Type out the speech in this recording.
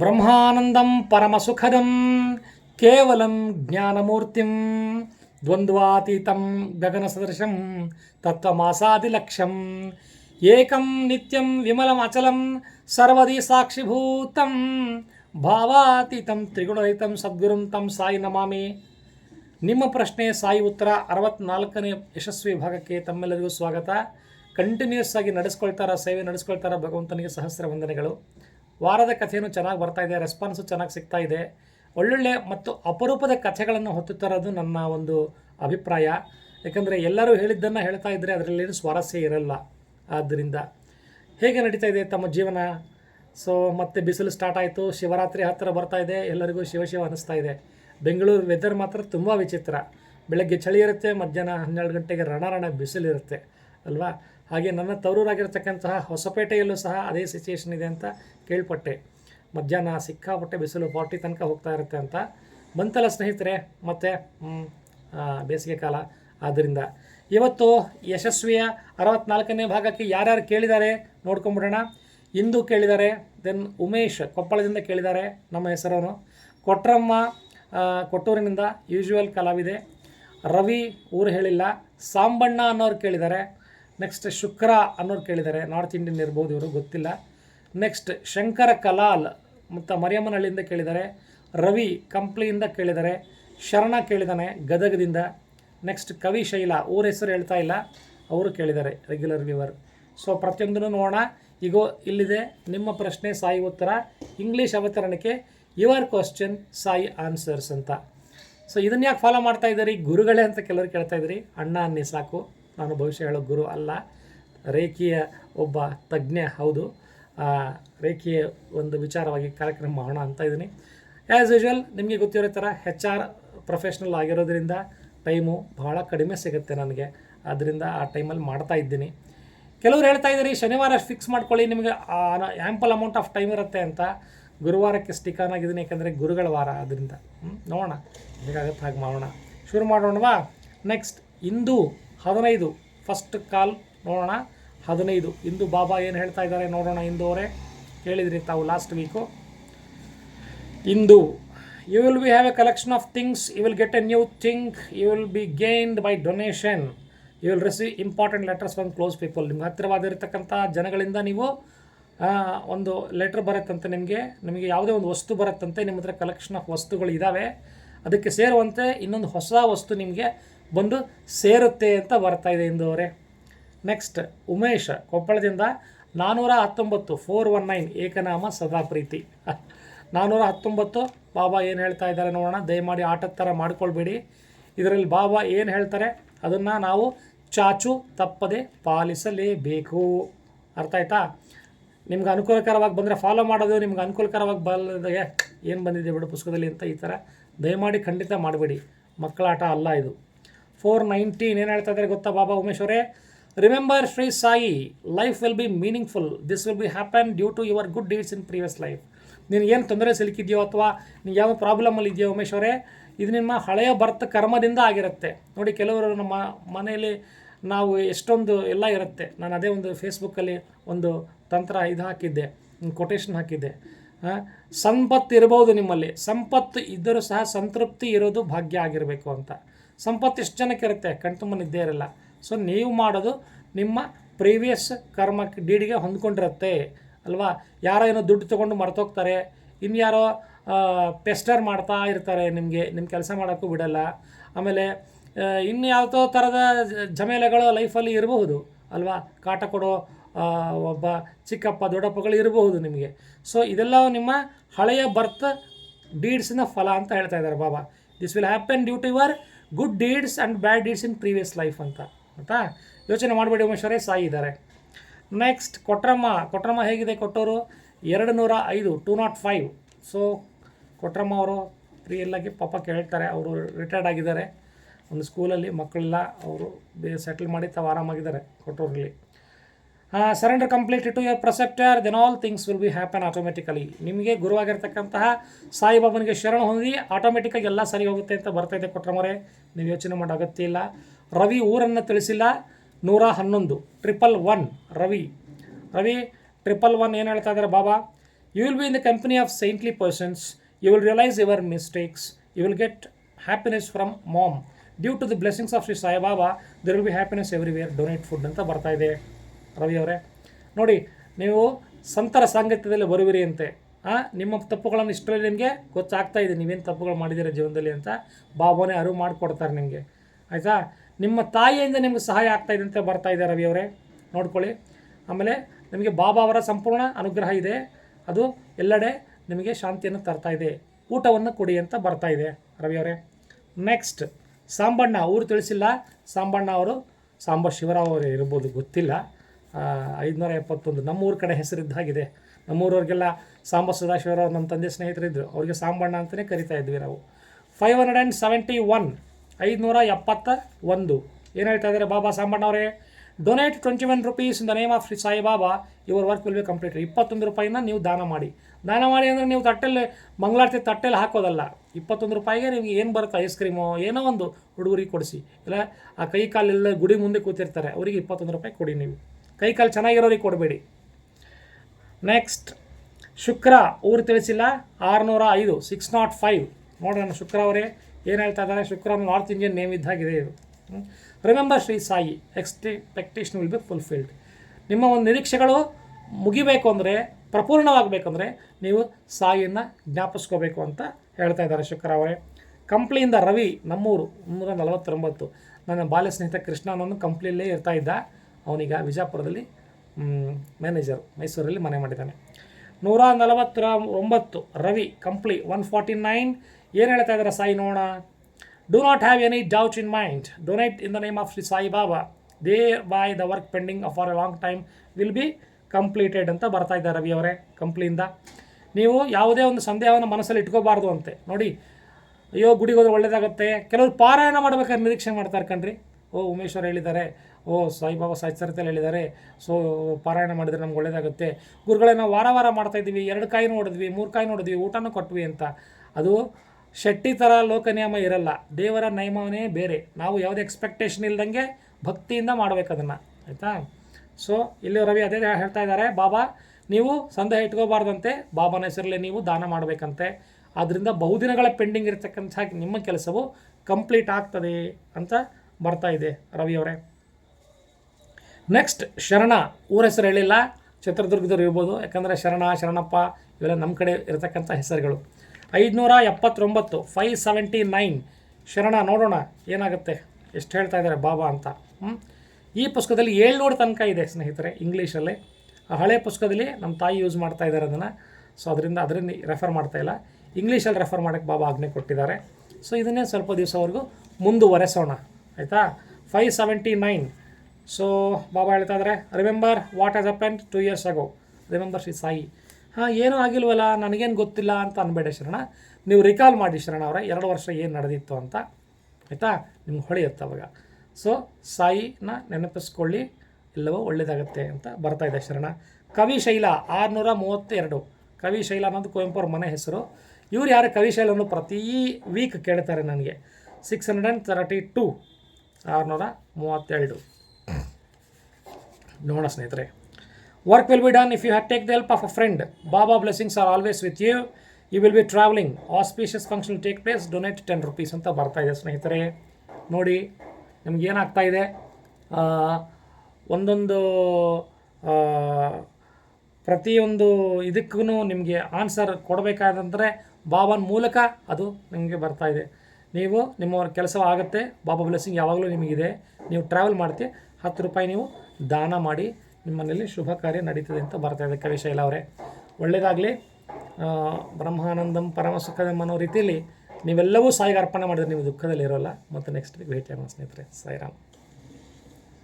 ಬ್ರಹ್ಮಾನಂದಂ ಪರಮಸುಖದಂ ಕೇವಲಂ ಜ್ಞಾನಮೂರ್ತಿಂ ದ್ವಂದ್ವಾತೀತಂ ಗಗನಸದೃಶಂ ತತ್ವಮಾಸಾದಿಲಕ್ಷ್ಯಂ ಏಕಂ ನಿತ್ಯಂ ವಿಮಲಂ ಅಚಲಂ ಸರ್ವದಿ ಸಾಕ್ಷಿಭೂತಂ ಭಾವಾತೀತಂ ತ್ರಿಗುಣರಹಿತಂ ಸದ್ಗುರುಂ ತಂ ಸಾಯಿ ನಮಾಮಿ ನಿಮ್ಮ ಪ್ರಶ್ನೆ ಸಾಯಿ ಉತ್ತರ ಅರವತ್ನಾಲ್ಕನೇ ಯಶಸ್ವಿ ಭಾಗಕ್ಕೆ ತಮ್ಮೆಲ್ಲರಿಗೂ ಸ್ವಾಗತ ಕಂಟಿನ್ಯೂಸ್ ಆಗಿ ನಡೆಸ್ಕೊಳ್ತಾರ ಸೇವೆ ನಡೆಸ್ಕೊಳ್ತಾರ ಭಗವಂತನಿಗೆ ಸಹಸ್ರ ವಂದನೆಗಳು ವಾರದ ಕಥೆಯೂ ಚೆನ್ನಾಗಿ ಬರ್ತಾ ಇದೆ ರೆಸ್ಪಾನ್ಸು ಚೆನ್ನಾಗಿ ಸಿಗ್ತಾ ಇದೆ. ಒಳ್ಳೊಳ್ಳೆ ಮತ್ತು ಅಪರೂಪದ ಕಥೆಗಳನ್ನು ಹೊತ್ತು ತರೋದು ನನ್ನ ಒಂದು ಅಭಿಪ್ರಾಯ. ಯಾಕಂದರೆ ಎಲ್ಲರೂ ಹೇಳಿದ್ದನ್ನು ಹೇಳ್ತಾ ಇದ್ದರೆ ಅದರಲ್ಲೇನು ಸ್ವಾರಸ್ಯ ಇರಲ್ಲ. ಆದ್ದರಿಂದ ಹೇಗೆ ನಡೀತಾ ಇದೆ ತಮ್ಮ ಜೀವನ? ಸೊ ಮತ್ತೆ ಬಿಸಿಲು ಸ್ಟಾರ್ಟ್ ಆಯಿತು, ಶಿವರಾತ್ರಿ ಹತ್ತಿರ ಬರ್ತಾ ಇದೆ, ಎಲ್ಲರಿಗೂ ಶಿವಶಿವ ಶಿವ ಅನ್ನಿಸ್ತಾ ಇದೆ. ಬೆಂಗಳೂರು ವೆದರ್ ಮಾತ್ರ ತುಂಬ ವಿಚಿತ್ರ. ಬೆಳಗ್ಗೆ ಚಳಿ ಇರುತ್ತೆ, ಮಧ್ಯಾಹ್ನ ಹನ್ನೆರಡು ಗಂಟೆಗೆ ರಣ ಬಿಸಿಲಿರುತ್ತೆ. ಅಲ್ವಾ? ಹಾಗೆ ನನ್ನ ತವರೂರಾಗಿರ್ತಕ್ಕಂತಹ ಹೊಸಪೇಟೆಯಲ್ಲೂ ಸಹ ಅದೇ ಸಿಚುಯೇಷನ್ ಇದೆ ಅಂತ ಕೇಳ್ಪಟ್ಟೆ. ಮಧ್ಯಾಹ್ನ ಸಿಕ್ಕಾಪಟ್ಟೆ ಬಿಸಿಲು ಫಾರ್ಟಿ ತನಕ ಹೋಗ್ತಾ ಇರುತ್ತೆ ಅಂತ. ಬಂತಲ್ಲ ಸ್ನೇಹಿತರೆ, ಮತ್ತು? ಬೇಸಿಗೆ ಕಾಲ. ಆದ್ದರಿಂದ ಇವತ್ತು ಯಶಸ್ವಿಯ ಅರವತ್ನಾಲ್ಕನೇ ಭಾಗಕ್ಕೆ ಯಾರ್ಯಾರು ಕೇಳಿದ್ದಾರೆ ನೋಡ್ಕೊಂಬಿಡೋಣ. ಇಂದು ಕೇಳಿದ್ದಾರೆ ದೆನ್ ಉಮೇಶ್ ಕೊಪ್ಪಳದಿಂದ ಕೇಳಿದ್ದಾರೆ ನಮ್ಮ ಹೆಸರವನು. ಕೊಟ್ರಮ್ಮ ಕೊಟ್ಟೂರಿನಿಂದ ಯೂಶುವಲ್ ಕಲಾವಿದೆ. ರವಿ ಊರು ಹೇಳಿಲ್ಲ, ಸಾಂಬಣ್ಣ ಅನ್ನೋರು ಕೇಳಿದ್ದಾರೆ. ನೆಕ್ಸ್ಟ್ ಶುಕ್ರ ಅನ್ನೋರು ಕೇಳಿದ್ದಾರೆ. ನಾರ್ತ್ ಇಂಡಿಯನ್ ಇರ್ಬೋದು ಇವರು, ಗೊತ್ತಿಲ್ಲ. ನೆಕ್ಸ್ಟ್ ಶಂಕರ ಕಲಾಲ್ ಮತ್ತು ಮರಿಯಮ್ಮನಹಳ್ಳಿಯಿಂದ ಕೇಳಿದ್ದಾರೆ. ರವಿ ಕಂಪ್ಲಿಯಿಂದ ಕೇಳಿದ್ದಾರೆ. ಶರಣ ಕೇಳಿದ್ದಾನೆ ಗದಗದಿಂದ. ನೆಕ್ಸ್ಟ್ ಕವಿ ಶೈಲ, ಊರ ಹೆಸರು ಹೇಳ್ತಾ ಇಲ್ಲ. ಅವರು ಕೇಳಿದ್ದಾರೆ ರೆಗ್ಯುಲರ್ ವ್ಯೂವರ್ ಸೊ ಪ್ರತಿಯೊಂದನ್ನು ನೋಡೋಣ. ಈಗ ಇಲ್ಲಿದೆ ನಿಮ್ಮ ಪ್ರಶ್ನೆ, ಸಾಯಿ ಉತ್ತರ. ಇಂಗ್ಲೀಷ್ ಅವತರಣಕ್ಕೆ ಯುವರ್ ಕ್ವಶನ್ ಸಾಯಿ ಆನ್ಸರ್ಸ್ ಅಂತ. ಸೊ ಇದನ್ನ ಯಾಕೆ ಫಾಲೋ ಮಾಡ್ತಾ ಇದ್ದೀರಿ? ಗುರುಗಳೇ ಅಂತ ಕೆಲವರು ಕೇಳ್ತಾ ಇದ್ದೀರಿ? ಅಣ್ಣ ಅನ್ನಿ ಸಾಕು. ನಾನು ಭವಿಷ್ಯ ಹೇಳೋ ಗುರು ಅಲ್ಲ. ರೇಖೆಯ ಒಬ್ಬ ತಜ್ಞ ಹೌದು. ರೇಖೆಯ ಒಂದು ವಿಚಾರವಾಗಿ ಕಾರ್ಯಕ್ರಮ ಮಾಡೋಣ ಅಂತ ಇದ್ದೀನಿ. ಆ್ಯಸ್ ಯೂಶುವಲ್ ನಿಮಗೆ ಗೊತ್ತಿರೋ ಥರ ಹೆಚ್ ಆರ್ ಪ್ರೊಫೆಷ್ನಲ್ ಆಗಿರೋದ್ರಿಂದ ಟೈಮು ಬಹಳ ಕಡಿಮೆ ಸಿಗುತ್ತೆ ನನಗೆ. ಆದ್ದರಿಂದ ಆ ಟೈಮಲ್ಲಿ ಮಾಡ್ತಾ ಇದ್ದೀನಿ. ಕೆಲವರು ಹೇಳ್ತಾ ಇದ್ದೀರಿ, ಶನಿವಾರ ಫಿಕ್ಸ್ ಮಾಡ್ಕೊಳ್ಳಿ, ನಿಮಗೆ ಆ್ಯಂಪಲ್ ಅಮೌಂಟ್ ಆಫ್ ಟೈಮ್ ಇರುತ್ತೆ ಅಂತ. ಗುರುವಾರಕ್ಕೆ ಸ್ಟಿಕಾನ್ ಆಗಿದ್ದೀನಿ, ಯಾಕಂದರೆ ಗುರುಗಳ ವಾರ ಆದ್ದರಿಂದ ಹ್ಞೂ ನೋಡೋಣ, ಹೇಗಾಗುತ್ತೆ ಹಾಗೆ ಮಾಡೋಣ. ಶುರು ಮಾಡೋಣವಾ? ನೆಕ್ಸ್ಟ್ ಇಂದು ಹದಿನೈದು. ಫಸ್ಟ್ ಕಾಲ್ ನೋಡೋಣ. ಹದಿನೈದು. ಇಂದು ಬಾಬಾ ಏನು ಹೇಳ್ತಾ ಇದ್ದಾರೆ ನೋಡೋಣ ಇಂದು ಅವರೇ. ಕೇಳಿದ್ರಿ ತಾವು last week into you will be have a collection of things you will get a new thing you will be gained by donation you will receive important letters from close people ನಿಮ್ಗೆ ಹತ್ತಿರವಾಗಿರ್ತಕ್ಕಂಥ ಜನಗಳಿಂದ ನೀವು ಒಂದು letter ಬರುತ್ತಂತೆ ನಿಮಗೆ. ನಿಮಗೆ ಯಾವುದೇ ಒಂದು ವಸ್ತು ಬರುತ್ತಂತೆ. ನಿಮ್ಮ ಹತ್ರ ಕಲೆಕ್ಷನ್ ಆಫ್ ವಸ್ತುಗಳು ಇದ್ದಾವೆ ಅದಕ್ಕೆ ಸೇರುವಂತೆ ಇನ್ನೊಂದು ಹೊಸ ವಸ್ತು ನಿಮಗೆ ಬಂದು ಸೇರುತ್ತೆ ಅಂತ ಬರ್ತಾ ಇದೆ ಇಂದವರೇ ನೆಕ್ಸ್ಟ್ ಉಮೇಶ್, ಕೊಪ್ಪಳದಿಂದ ನಾನ್ನೂರ ಹತ್ತೊಂಬತ್ತು ಫೋರ್ ಒನ್ ನೈನ್ ಏಕನಾಮ ಸದಾ ಪ್ರೀತಿ ನಾನ್ನೂರ ಹತ್ತೊಂಬತ್ತು, ಬಾಬಾ ಏನು ಹೇಳ್ತಾ ಇದ್ದಾರೆ ನೋಡೋಣ. ದಯಮಾಡಿ ಆಟದ ಥರ ಮಾಡ್ಕೊಳ್ಬೇಡಿ. ಇದರಲ್ಲಿ ಬಾಬಾ ಏನು ಹೇಳ್ತಾರೆ? ಅದನ್ನು ನಾವು ಚಾಚು ತಪ್ಪದೆ ಪಾಲಿಸಲೇಬೇಕು. ಅರ್ಥ ಆಯ್ತಾ? ನಿಮ್ಗೆ ಅನುಕೂಲಕರವಾಗಿ ಬಂದರೆ ಫಾಲೋ ಮಾಡೋದು, ನಿಮ್ಗೆ ಅನುಕೂಲಕರವಾಗಿ ಬಲ್ಲದಾಗೆ ಏನು ಬಂದಿದೆ ಬಿಡು ಪುಸ್ತಕದಲ್ಲಿ ಅಂತ ಈ ಥರ ದಯಮಾಡಿ ಖಂಡಿತ ಮಾಡಬೇಡಿ. ಮಕ್ಕಳ ಆಟ ಅಲ್ಲ ಇದು. ಫೋರ್ ನೈನ್ಟೀನ್ ಏನು ಹೇಳ್ತಾ ಇದ್ದಾರೆ ಗೊತ್ತಾ ಬಾಬಾ ಉಮೇಶ್ ಅವರೇ? Remember Shri Sai life will be meaningful this will be happen due to your good deeds in previous life ನೀನು ಏನು ತೊಂದರೆ ಸಿಲುಕಿದೆಯೋ ಅಥವಾ ನೀನು ಯಾವ ಪ್ರಾಬ್ಲಮಲ್ಲಿ ಇದೆಯೋ ಉಮೇಶ್ವರೇ ಇದು ನಿಮ್ಮ ಹಳೆಯ ಬರ್ತ ಕರ್ಮದಿಂದ ಆಗಿರುತ್ತೆ. ನೋಡಿ, ಕೆಲವರು ನಮ್ಮ ಮನೆಯಲ್ಲಿ ನಾವು ಎಷ್ಟೊಂದು ಎಲ್ಲ ಇರುತ್ತೆ. ನಾನು ಅದೇ ಒಂದು ಫೇಸ್ಬುಕ್ಕಲ್ಲಿ ಒಂದು ತಂತ್ರ ಇದು ಹಾಕಿದ್ದೆ ಕೊಟೇಶನ್ ಹಾಕಿದ್ದೆ. ಸಂಪತ್ತು ಇರ್ಬೋದು ನಿಮ್ಮಲ್ಲಿ. ಸಂಪತ್ತು ಇದ್ದರೂ ಸಹ ಸಂತೃಪ್ತಿ ಇರೋದು ಭಾಗ್ಯ ಆಗಿರಬೇಕು ಅಂತ. ಸಂಪತ್ತು ಎಷ್ಟು ಜನಕ್ಕೆ ಇರುತ್ತೆ ಕಣ್ತುಂಬ ನಿದ್ದೆ ಇರಲ್ಲ. ಸೊ ನೀವು ಮಾಡೋದು ನಿಮ್ಮ ಪ್ರೀವಿಯಸ್ ಕರ್ಮಕ್ಕೆ ಡೀಡಿಗೆ ಹೊಂದ್ಕೊಂಡಿರುತ್ತೆ, ಅಲ್ವಾ? ಯಾರೋ ಏನೋ ದುಡ್ಡು ತೊಗೊಂಡು ಮರ್ತೋಗ್ತಾರೆ, ಇನ್ಯಾರೋ ಪೆಸ್ಟರ್ ಮಾಡ್ತಾ ಇರ್ತಾರೆ ನಿಮಗೆ ನಿಮ್ಮ ಕೆಲಸ ಮಾಡೋಕ್ಕೂ ಬಿಡಲ್ಲ. ಆಮೇಲೆ ಇನ್ನು ಯಾವುದೋ ಥರದ ಜಮೇಲೆಗಳು ಲೈಫಲ್ಲಿ ಇರಬಹುದು, ಅಲ್ವಾ? ಕಾಟ ಕೊಡೋ ಒಬ್ಬ ಚಿಕ್ಕಪ್ಪ, ದೊಡ್ಡಪ್ಪಗಳು ಇರಬಹುದು ನಿಮಗೆ. ಸೊ ಇದೆಲ್ಲ ನಿಮ್ಮ ಹಳೆಯ ಬರ್ತ್ ಡೀಡ್ಸಿನ ಫಲ ಅಂತ ಹೇಳ್ತಾ ಇದ್ದಾರೆ Baba. This will happen due to your good deeds and bad deeds in previous life ಅಂತ. ಆಯಿತಾ? ಯೋಚನೆ ಮಾಡಬೇಡಿ ಉಮೇಶ್ವರೇ ಸಾಯಿ ಇದ್ದಾರೆ ನೆಕ್ಸ್ಟ್ ಕೊಟ್ರಮ್ಮ. ಕೊಟ್ರಮ್ಮ ಹೇಗಿದೆ ಕೊಟ್ಟವರು? ಎರಡು ನೂರ ಐದು ಟೂ ನಾಟ್ ಫೈವ್ ಸೊ ಕೊಟ್ರಮ್ಮ ಅವರು ರಿಯಲ್ಲಾಗಿ ಪಾಪ ಕೇಳ್ತಾರೆ. ಅವರು ರಿಟೈರ್ಡ್ ಆಗಿದ್ದಾರೆ. ಒಂದು ಸ್ಕೂಲಲ್ಲಿ ಮಕ್ಕಳೆಲ್ಲ ಅವರು ಸೆಟ್ಲ್ ಮಾಡಿ ತಾವು ಆರಾಮಾಗಿದ್ದಾರೆ ಕೊಟ್ಟೂರಲ್ಲಿ surrender complete to your preceptor then all things will be happen automatically ನಿಮಗೆ ಗುರುವಾಗಿರ್ತಕ್ಕಂತಹ ಸಾಯಿಬಾಬನಿಗೆ ಶರಣ ಹೊಂದಿ ಆಟೋಮೆಟಿಕ್ಕಾಗಿ ಎಲ್ಲ ಸರಿ ಹೋಗುತ್ತೆ ಅಂತ ಬರ್ತಾ ಇದೆ ಕೊಟ್ರಮರೆ. ನೀವು ಯೋಚನೆ ಮಾಡೋ ಅಗತ್ಯ ಇಲ್ಲ. ರವಿ ಊರನ್ನು ತಿಳಿಸಿಲ್ಲ. ನೂರ ಹನ್ನೊಂದು triple one Ravi. Ravi triple one ಏನು ಹೇಳ್ತಾ ಇದ್ದಾರೆ Baba? You will be in the company of saintly persons you will realise your mistakes you will get happiness from mom due to the blessings of Shri Saibaba there will be happiness everywhere donate food ಅಂತ ಬರ್ತಾ ಇದೆ. ರವಿ ಅವರೇ. ನೋಡಿ, ನೀವು ಸಂತರ ಸಾಂಗತ್ಯದಲ್ಲಿ ಬರುವಿರಿ ಅಂತೆ. ನಿಮ್ಮ ತಪ್ಪುಗಳನ್ನು ಇಷ್ಟರಲ್ಲಿ ನಿಮಗೆ ಗೊತ್ತಾಗ್ತಾ ಇದೆ. ನೀವೇನು ತಪ್ಪುಗಳು ಮಾಡಿದ್ದೀರ ಜೀವನದಲ್ಲಿ ಅಂತ ಬಾಬಾನೇ ಅರಿವು ಮಾಡಿಕೊಡ್ತಾರೆ ನಿಮಗೆ. ಆಯಿತಾ? ನಿಮ್ಮ ತಾಯಿಯಿಂದ ನಿಮ್ಗೆ ಸಹಾಯ ಆಗ್ತಾ ಇದೆ ಅಂತ ಬರ್ತಾ ಇದೆ ರವಿ ಅವರೇ. ನೋಡ್ಕೊಳ್ಳಿ. ಆಮೇಲೆ ನಿಮಗೆ ಬಾಬಾ ಅವರ ಸಂಪೂರ್ಣ ಅನುಗ್ರಹ ಇದೆ. ಅದು ಎಲ್ಲೆಡೆ ನಿಮಗೆ ಶಾಂತಿಯನ್ನು ತರ್ತಾ ಇದೆ. ಊಟವನ್ನು ಕೊಡಿ ಅಂತ ಬರ್ತಾ ಇದೆ ರವಿ ಅವರೇ. ನೆಕ್ಸ್ಟ್, ಸಾಂಬಣ್ಣ. ಊರು ತಿಳಿಸಿಲ್ಲ. ಸಾಂಬಣ್ಣ ಅವರು, ಸಾಂಬ ಶಿವರಾವ್ ಅವರು ಇರ್ಬೋದು, ಗೊತ್ತಿಲ್ಲ. ಐದುನೂರ ಎಪ್ಪತ್ತೊಂದು. ನಮ್ಮೂರ ಕಡೆ ಹೆಸರಿದ್ದ ಹಾಗಿದೆ. ನಮ್ಮೂರವ್ರಿಗೆಲ್ಲ ಸಾಂಬ ಸದಾಶಿವರಾವ್ ನಮ್ಮ ತಂದೆ ಸ್ನೇಹಿತರಿದ್ದರು ಅವ್ರಿಗೆ ಸಾಂಬಣ್ಣ ಅಂತಲೇ ಕರಿತಾ ಇದ್ವಿ ನಾವು. Five hundred and seventy one ಐದುನೂರ ಎಪ್ಪತ್ತ ಒಂದು ಏನು ಹೇಳ್ತಾ ಇದ್ದಾರೆ Baba ಸಾಂಬಣ್ಣವರೇ donate twenty one rupees in the name of Shri Sai Baba your work will be complete ಇಪ್ಪತ್ತೊಂದು ರೂಪಾಯಿನ ನೀವು ದಾನ ಮಾಡಿ. ದಾನ ಮಾಡಿ ಅಂದರೆ ನೀವು ತಟ್ಟೆಲ್ಲಿ ಮಂಗಳಾರತಿ ತಟ್ಟೆಲ್ಲಿ ಹಾಕೋದಲ್ಲ. ಇಪ್ಪತ್ತೊಂದು ರೂಪಾಯಿಗೆ ನಿಮಗೆ ಏನು ಬರುತ್ತೆ? ಐಸ್ ಕ್ರೀಮು ಏನೋ ಒಂದು ಹುಡುಗರಿಗೆ ಕೊಡಿಸಿ. ಇಲ್ಲ, ಆ ಕೈ ಕಾಲೆಲ್ಲ ಗುಡಿ ಮುಂದೆ ಕೂತಿರ್ತಾರೆ. ಅವರಿಗೆ ಇಪ್ಪತ್ತೊಂದು ರೂಪಾಯಿ ಕೊಡಿ ನೀವು. ಕೈ ಕಾಲು ಚೆನ್ನಾಗಿರೋರಿಗೆ ಕೊಡಬೇಡಿ. ನೆಕ್ಸ್ಟ್ ಶುಕ್ರ, ಊರು ತಿಳಿಸಿಲ್ಲ. ಆರುನೂರ ಐದು ಸಿಕ್ಸ್ ನಾಟ್ ಫೈವ್ ನೋಡೋಣ ಶುಕ್ರ ಅವರೇ, ಏನು ಹೇಳ್ತಾ ಇದ್ದಾರೆ ಶುಕ್ರ ನಾರ್ತ್ ಇಂಡಿಯನ್ ನೇಮ್ ಇದ್ದಾಗಿದೆ ಇದು. Remember Shri Sai expectation will be fulfilled ನಿಮ್ಮ ಒಂದು ನಿರೀಕ್ಷೆಗಳು ಮುಗಿಬೇಕು ಅಂದರೆ, ಪ್ರಪೂರ್ಣವಾಗಬೇಕಂದ್ರೆ, ನೀವು ಸಾಯಿಯನ್ನು ಜ್ಞಾಪಿಸ್ಕೋಬೇಕು ಅಂತ ಹೇಳ್ತಾ ಇದ್ದಾರೆ ಶುಕ್ರ ಅವರೇ. ಕಂಪ್ಲಿಯಿಂದ ರವಿ ನಮ್ಮೂರು ಮುನ್ನೂರ ನಲವತ್ತೊಂಬತ್ತು. ನನ್ನ ಬಾಲ್ಯ ಸ್ನೇಹಿತ ಕೃಷ್ಣ ಅನ್ನೋನು ಕಂಪ್ಲಿಯಲ್ಲೇ ಇರ್ತಾ ಇದ್ದ. ಅವನೀಗ ವಿಜಯಪುರದಲ್ಲಿ ಮ್ಯಾನೇಜರ್ ಮೈಸೂರಲ್ಲಿ ಮನೆ ಮಾಡಿದ್ದಾನೆ. ನೂರ ನಲವತ್ತರ ಒಂಬತ್ತು Ravi Kampli one forty nine. ಏನು ಹೇಳ್ತಾ ಇದ್ದಾರೆ ಸಾಯಿ ನೋಣ do not have any doubt in mind donate in the name of Shri Sai Baba they by the work pending for a long time will be completed ಅಂತ ಬರ್ತಾ ಇದ್ದಾರೆ ರವಿ ಅವರೇ, ಕಂಪ್ಲಿಯಿಂದ. ನೀವು ಯಾವುದೇ ಒಂದು ಸಂದೇಹವನ್ನು ಮನಸ್ಸಲ್ಲಿ ಇಟ್ಕೋಬಾರ್ದು ಅಂತೆ. ನೋಡಿ, ಅಯ್ಯೋ, ಗುಡಿಗೆ ಹೋದ್ರೆ ಒಳ್ಳೇದಾಗುತ್ತೆ. ಕೆಲವರು ಪಾರಾಯಣ ಮಾಡ್ಬೇಕಾದ್ರೆ ನಿರೀಕ್ಷೆ ಮಾಡ್ತಾರೆ ಕಣ್ರಿ. ಓ ಉಮೇಶ್ವರ್ ಹೇಳಿದ್ದಾರೆ, ಓ ಸಾಯಿಬಾಬಾ ಸಾಹಿತ್ಯದಲ್ಲಿ ಹೇಳಿದ್ದಾರೆ, ಸೊ ಪಾರಾಯಣ ಮಾಡಿದರೆ ನಮ್ಗೆ ಒಳ್ಳೇದಾಗುತ್ತೆ. ಗುರುಗಳೇ ನಾವು ವಾರ ವಾರ ಮಾಡ್ತಾ ಇದ್ದೀವಿ, ಎರಡು ಕಾಯಿ ನೋಡಿದ್ವಿ, ಮೂರು ಕಾಯಿ ನೋಡಿದ್ವಿ, ಊಟನೂ ಕೊಟ್ವಿ ಅಂತ. ಅದು ಶೆಟ್ಟಿ ಥರ ಲೋಕ ನಿಯಮ ಇರಲ್ಲ, ದೇವರ ನಿಯಮವೇ ಬೇರೆ. ನಾವು ಯಾವುದೇ ಎಕ್ಸ್ಪೆಕ್ಟೇಷನ್ ಇಲ್ದಂಗೆ ಭಕ್ತಿಯಿಂದ ಮಾಡಬೇಕು ಅದನ್ನು, ಆಯಿತಾ? ಸೊ ಇಲ್ಲಿ ರವಿ ಅದೇ ಹೇಳ್ತಾ ಇದ್ದಾರೆ, ಬಾಬಾ, ನೀವು ಸಂದೇಹ ಇಟ್ಕೋಬಾರ್ದಂತೆ, ಬಾಬಾನ ಹೆಸರಲ್ಲಿ ನೀವು ದಾನ ಮಾಡಬೇಕಂತೆ. ಆದ್ದರಿಂದ ಬಹುದಿನಗಳ ಪೆಂಡಿಂಗ್ ಇರತಕ್ಕಂಥ ನಿಮ್ಮ ಕೆಲಸವು ಕಂಪ್ಲೀಟ್ ಆಗ್ತದೆ ಅಂತ ಬರ್ತಾ ಇದೆ ರವಿ ಅವರೇ. ನೆಕ್ಸ್ಟ್ ಶರಣ, ಊರ ಹೆಸರು ಹೇಳಿಲ್ಲ. ಚಿತ್ರದುರ್ಗದವ್ರು ಇರ್ಬೋದು. ಯಾಕಂದರೆ ಶರಣ, ಶರಣಪ್ಪ ಇವೆಲ್ಲ ನಮ್ಮ ಕಡೆ ಇರತಕ್ಕಂಥ ಹೆಸರುಗಳು. ಐದುನೂರ ಎಪ್ಪತ್ತೊಂಬತ್ತು ಫೈವ್ ಸೆವೆಂಟಿ ನೈನ್ ಶರಣ, ನೋಡೋಣ, ಏನಾಗುತ್ತೆ? ಎಷ್ಟು ಹೇಳ್ತಾ ಇದ್ದಾರೆ ಬಾಬಾ ಅಂತ. ಈ ಪುಸ್ತಕದಲ್ಲಿ ಏಳ್ನೂರು ತನಕ ಇದೆ ಸ್ನೇಹಿತರೆ, ಇಂಗ್ಲೀಷಲ್ಲಿ. ಆ ಹಳೆ ಪುಸ್ತಕದಲ್ಲಿ ನಮ್ಮ ತಾಯಿ ಯೂಸ್ ಮಾಡ್ತಾ ಇದ್ದಾರೆ ಅದನ್ನು. ಸೊ ಅದರಿಂದ ಅದರಿಂದ ರೆಫರ್ ಮಾಡ್ತಾ ಇಲ್ಲ. ಇಂಗ್ಲೀಷಲ್ಲಿ ರೆಫರ್ ಮಾಡೋಕ್ಕೆ ಬಾಬಾ ಆಜ್ಞೆ ಕೊಟ್ಟಿದ್ದಾರೆ. ಸೊ ಇದನ್ನೇ ಸ್ವಲ್ಪ ದಿವಸವರೆಗೂ ಮುಂದುವರೆಸೋಣ. ಆಯಿತಾ? Five seventy nine so Baba ಹೇಳ್ತಾ ಇದ್ದಾರೆ remember what has happened two years ago remember Shri Sai. ಹಾಂ, ಏನೂ ಆಗಿಲ್ವಲ್ಲ, ನನಗೇನು ಗೊತ್ತಿಲ್ಲ ಅಂತ ಅನ್ಬೇಡಿ ಶರಣ. ನೀವು ರಿಕಾಲ್ ಮಾಡಿ ಶರಣ ಅವರ, ಎರಡು ವರ್ಷ ಏನು ನಡೆದಿತ್ತು ಅಂತ. ಆಯಿತಾ? ನಿಮ್ಗೆ ಹೊಳೆಯುತ್ತೆ ಅವಾಗ. ಸೊ ಸಾಯಿನ ನೆನಪಿಸ್ಕೊಳ್ಳಿ, ಎಲ್ಲವೂ ಒಳ್ಳೇದಾಗುತ್ತೆ ಅಂತ ಬರ್ತಾ ಇದೆ ಶರಣ. ಕವಿ ಶೈಲ ಆರುನೂರ ಮೂವತ್ತೆರಡು ಕವಿ ಶೈಲ ಅನ್ನೋದು ಕುವೆಂಪು ಅವ್ರ ಮನೆ ಹೆಸರು. ಇವ್ರು ಯಾರು ಕವಿ ಶೈಲನ್ನು ಪ್ರತಿ ವೀಕ್ ಕೇಳ್ತಾರೆ ನನಗೆ. Six hundred and thirty two ಆರುನೂರ ಮೂವತ್ತೆರಡು. ನೋಡೋಣ ಸ್ನೇಹಿತರೆ. Work will be done if you had take the help of a friend Baba blessings are always with you you will be travelling auspicious function take place donate ten rupees ಅಂತ ಬರ್ತಾ ಇದೆ ಸ್ನೇಹಿತರೆ. ನೋಡಿ, ನಿಮ್ಗೆ ಏನಾಗ್ತಾ ಇದೆ? ಒಂದೊಂದು ಪ್ರತಿಯೊಂದು ಇದಕ್ಕೂ ನಿಮಗೆ ಆನ್ಸರ್ ಕೊಡಬೇಕಾದಂದರೆ ಬಾಬಾನ ಮೂಲಕ ಅದು ನಿಮಗೆ ಬರ್ತಾ ಇದೆ. ನೀವು ನಿಮ್ಮ ಕೆಲಸ ಆಗುತ್ತೆ ಬಾಬಾ ಬ್ಲೆಸ್ಸಿಂಗ್ ಯಾವಾಗಲೂ ನಿಮಗಿದೆ, ನೀವು ಟ್ರಾವೆಲ್ ಮಾಡ್ತೀವಿ ಹತ್ತು ರೂಪಾಯಿ ನೀವು ದಾನ ಮಾಡಿ, ನಿಮ್ಮನೇಲಿ ಶುಭ ಕಾರ್ಯ ನಡೀತದೆ ಅಂತ ಬರ್ತಾ ಇದೆ ಕವಿ ಶೈಲ ಅವರೇ. ಒಳ್ಳೆಯದಾಗಲಿ ಬ್ರಹ್ಮಾನಂದಂ ಪರಮ ಸುಖದಂ ಅನ್ನೋ ರೀತಿಯಲ್ಲಿ ನೀವೆಲ್ಲವೂ ಸಾಯಿಗೆ ಅರ್ಪಣೆ ಮಾಡಿದ್ರೆ ನೀವು ದುಃಖದಲ್ಲಿ ಇರೋಲ್ಲ ಮತ್ತು ನೆಕ್ಸ್ಟ್ ವೀಕ್ ಭೇಟಿ ಸ್ನೇಹಿತರೆ. ಸಾಯಿರಾಮ್.